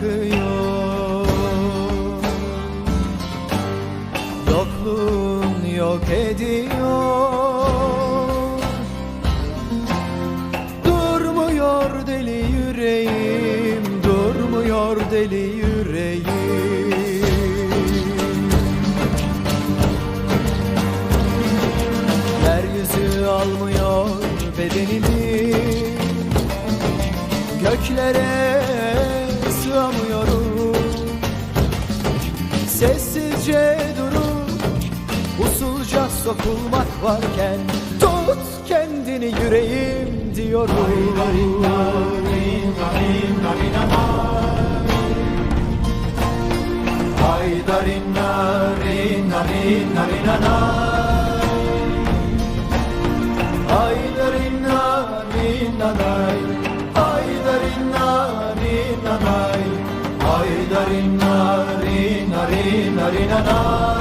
sarıyor Yokluğun yok ediyor. Durmuyor deli yüreğim Durmuyor deli yüreğim. Yeryüzü almıyor bedenimi. Göklere sığamıyorum Sessizce durup usulca sokulmak varken Tut kendini yüreğim diyorum. Haydarina, rina, rina, rina, na. Haydarina, rina, nay. Haydarina, rina, nay. Haydarina, rina, rina, rina, nay.